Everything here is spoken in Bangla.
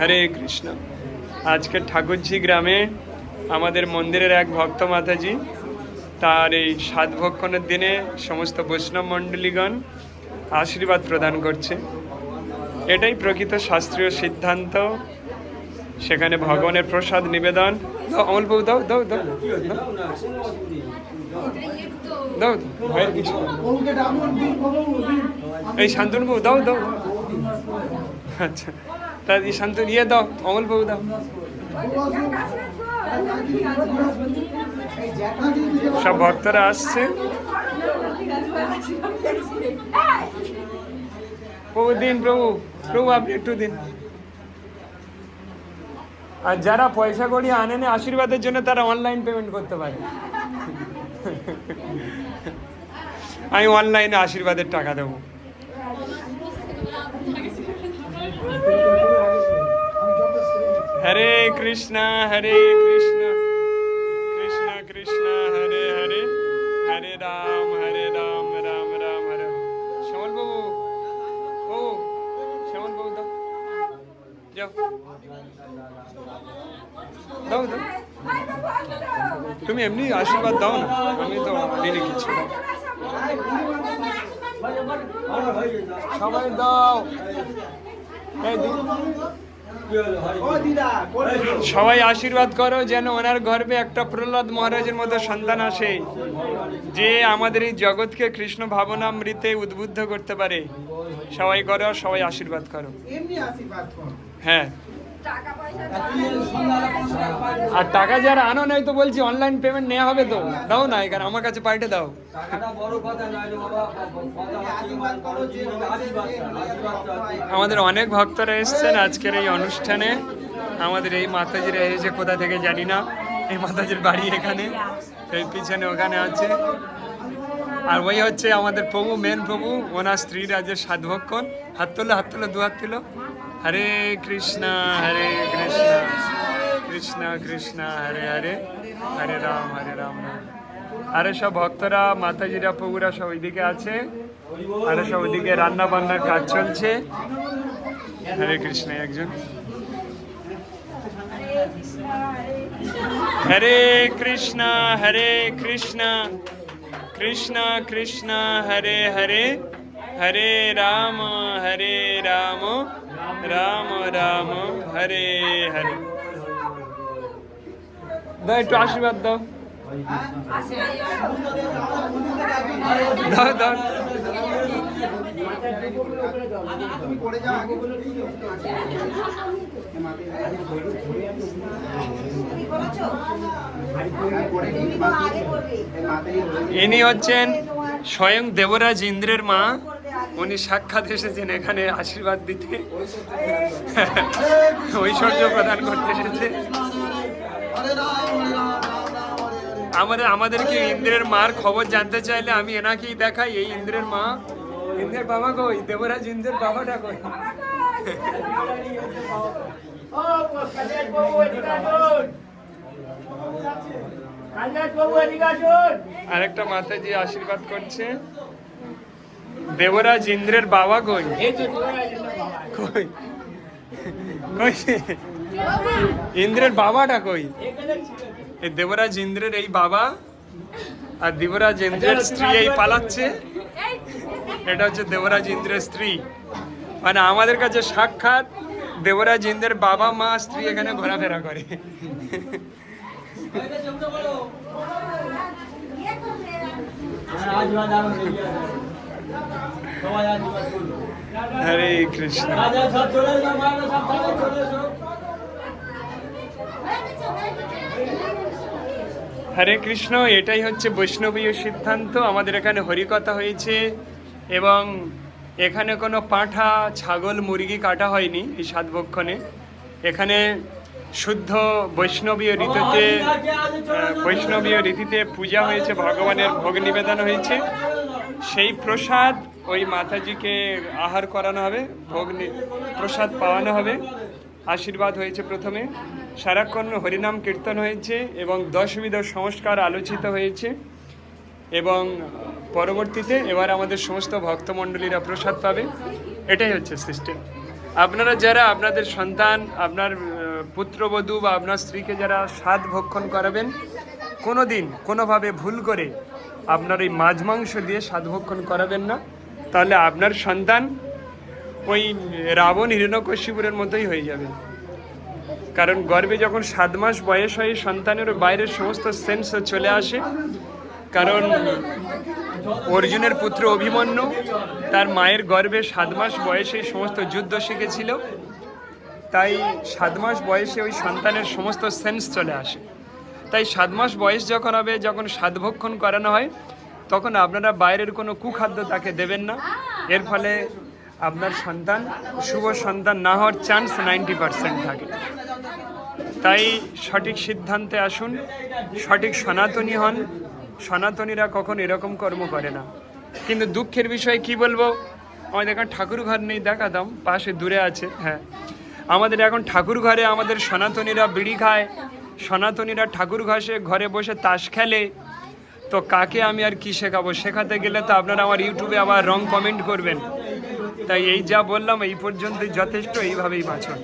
হরে কৃষ্ণ। আজকে ঠাকুরঝি গ্রামে আমাদের মন্দিরের এক ভক্ত মাতাজি, তার এই সাত ভক্ষণের দিনে সমস্ত বৈষ্ণব মণ্ডলীগণ আশীর্বাদ প্রদান করছে। এটাই প্রকৃত শাস্ত্রীয় সিদ্ধান্ত। সেখানে ভগবানের প্রসাদ নিবেদন। অমলবাবু দাও দাও দাও। দাও কিছু। এই শান্তনুবাবু দাও দাও। আচ্ছা। তা এই শান্তন ইয়ে দাও অমলবাবু দাও। সব ভক্তরা আসছে। প্রভু, দিন, প্রভু প্রভু, আপনি একটু দিন। আর যারা পয়সা করি আনেন, আশীর্বাদের জন্য তারা অনলাইন পেমেন্ট করতে পারে। আমি অনলাইনে আশীর্বাদের টাকা দেবো। হরে কৃষ্ণ হরে কৃষ্ণ কৃষ্ণ কৃষ্ণ হরে হরে হরে রাম হরে রাম রাম রাম হরে শ্যামল বাবু ও শ্যামল বাবু দাও যাও দাও দাও তুমি এমনি আশীর্বাদ দাও না আমি তো দিনে কিছু না সবাই দাও এই দি- সবাই আশীর্বাদ করো যেন ওনার গর্বে একটা প্রহ্লাদ মহারাজের মতো সন্তান আসে যে আমাদের এই জগৎকে কৃষ্ণ ভাবনা ভাবনামৃতে উদ্বুদ্ধ করতে পারে। সবাই করো সবাই আশীর্বাদ করো। এমনি আশীর্বাদ কর। হ্যাঁ। আর টাকা যারা আনো নাই তো বলছি অনলাইন পেমেন্ট নেওয়া হবে তো। দাও না, এখানে আমার কাছে পাল্টে দাও। যে। আমাদের অনেক ভক্তরা এসেছেন আজকের এই অনুষ্ঠানে। আমাদের এই মাতাজির এসেছে, কোথা থেকে জানি না। এই মাতাজির বাড়ি এখানে, এই পিছনে ওখানে আছে। আর ওই হচ্ছে আমাদের প্রভু মেন প্রভু, ওনার স্ত্রীর আজ সাধভক্ষণ হাত তোলো হাত তোলো, দু হাত তুলো। হরে কৃষ্ণ হরে কৃষ্ণ কৃষ্ণ কৃষ্ণ হরে হরে হরে রাম হরে রাম আরে সব ভক্তরা, মাতাজিরা, প্রভুরা সব ওইদিকে আছে। আরে সব ওইদিকে রান্না বান্নার কাজ চলছে। হরে কৃষ্ণ একজন। হরে কৃষ্ণ হরে কৃষ্ণ কৃষ্ণ কৃষ্ণ হরে হরে হরে রাম হরে রাম রাম রাম হরে হরে দাও একটু আশীর্বাদ দাও। দাও দাও। ইনি হচ্ছেন স্বয়ং দেবরাজ ইন্দ্রের মা। উনি সাক্ষাৎ এসেছেন এখানে আশীর্বাদ দিতে। ঐশ্বর্য প্রদান করতে এসেছে। আমাদের, আমাদেরকে ইন্দ্রের মার খবর জানতে চাইলে আমি এনাকেই দেখাই, এই ইন্দ্রের মা। ইন্দ্রের বাবা কই দেবরাজ ইন্দ্রের বাবাটা কই আরেকটা মাতাজি আশীর্বাদ করছে। দেবরাজ ইন্দ্রের বাবা কই? কই? কই? ইন্দ্রের বাবাটা কই? এই দেবরাজ ইন্দ্রের এই বাবা আর দেবরাজ ইন্দ্রের স্ত্রী এই পালাচ্ছে। এটা হচ্ছে দেবরাজ ইন্দ্রের স্ত্রী। মানে আমাদের কাছে সাক্ষাৎ দেবরাজ ইন্দ্রের বাবা, মা, স্ত্রী এখানে ঘোরাফেরা করে। হয়ে হরে কৃষ্ণ। হরে কৃষ্ণ এটাই হচ্ছে বৈষ্ণবীয় সিদ্ধান্ত। আমাদের এখানে হরিকথা হয়েছে এবং এখানে কোনো পাঁঠা ছাগল মুরগি কাটা হয়নি এই সাতভক্ষণে এখানে শুদ্ধ বৈষ্ণবীয় আহ, বৈষ্ণবীয় রীতিতে পূজা হয়েছে ভগবানের ভোগ নিবেদন হয়েছে। সেই প্রসাদ ওই মাতাজিকে আহার করানো হবে, ভোগ প্রসাদ পাওয়ানো হবে। আশীর্বাদ হয়েছে প্রথমে। সারাক্ষণ হরিনাম কীর্তন হয়েছে এবং দশবিধ সংস্কার আলোচিত হয়েছে এবং পরবর্তীতে এবার আমাদের সমস্ত ভক্তমণ্ডলীরা প্রসাদ পাবে। এটাই হচ্ছে সিস্টেম। আপনারা যারা আপনাদের সন্তান, আপনার পুত্রবধূ বা আপনার স্ত্রীকে যারা স্বাদ ভক্ষণ করাবেন কোনো দিন কোনোভাবে ভুল করে আপনার এই মাছ মাংস দিয়ে স্বাদ ভক্ষণ করাবেন না। তাহলে আপনার সন্তান ওই রাবণ হিরণ্যকশিপুরের মতোই হয়ে যাবে। কারণ গর্বে যখন সাত মাস বয়স হয় সন্তানের বাইরের সমস্ত সেন্স চলে আসে। কারণ অর্জুনের পুত্র অভিমন্যু, তার মায়ের গর্ভে সাত মাস বয়সে সমস্ত যুদ্ধ শিখেছিল। তাই সাত মাস বয়সে ওই সন্তানের সমস্ত সেন্স চলে আসে। তাই সাত মাস বয়স যখন হবে, যখন সাধভক্ষণ করানো হয় তখন আপনারা বাইরের কোনো কুখাদ্য তাকে দেবেন না। এর ফলে আপনার সন্তান, শুভ সন্তান না হওয়ার চান্স নাইনটি পার্সেন্ট থাকে। তাই সঠিক সিদ্ধান্তে আসুন, সঠিক সনাতনী হন। সনাতনীরা কখন এরকম কর্ম করে না। কিন্তু দুঃখের বিষয়ে কি বলব? আমাদের এখন ঠাকুর ঘর নেই দেখাতাম পাশে দূরে আছে হ্যাঁ। আমাদের এখন ঠাকুর ঘরে আমাদের সনাতনীরা বিড়ি খায়। সনাতনীরা ঠাকুর ঘাসে ঘরে বসে তাস খেলে। তো কাকে আমি আর কি শেখাবো? শেখাতে গেলে তো আপনারা আমার ইউটিউবে আবার রং কমেন্ট করবেন। তাই এই যা বললাম এই পর্যন্তই যথেষ্ট, এইভাবেই বাঁচুন।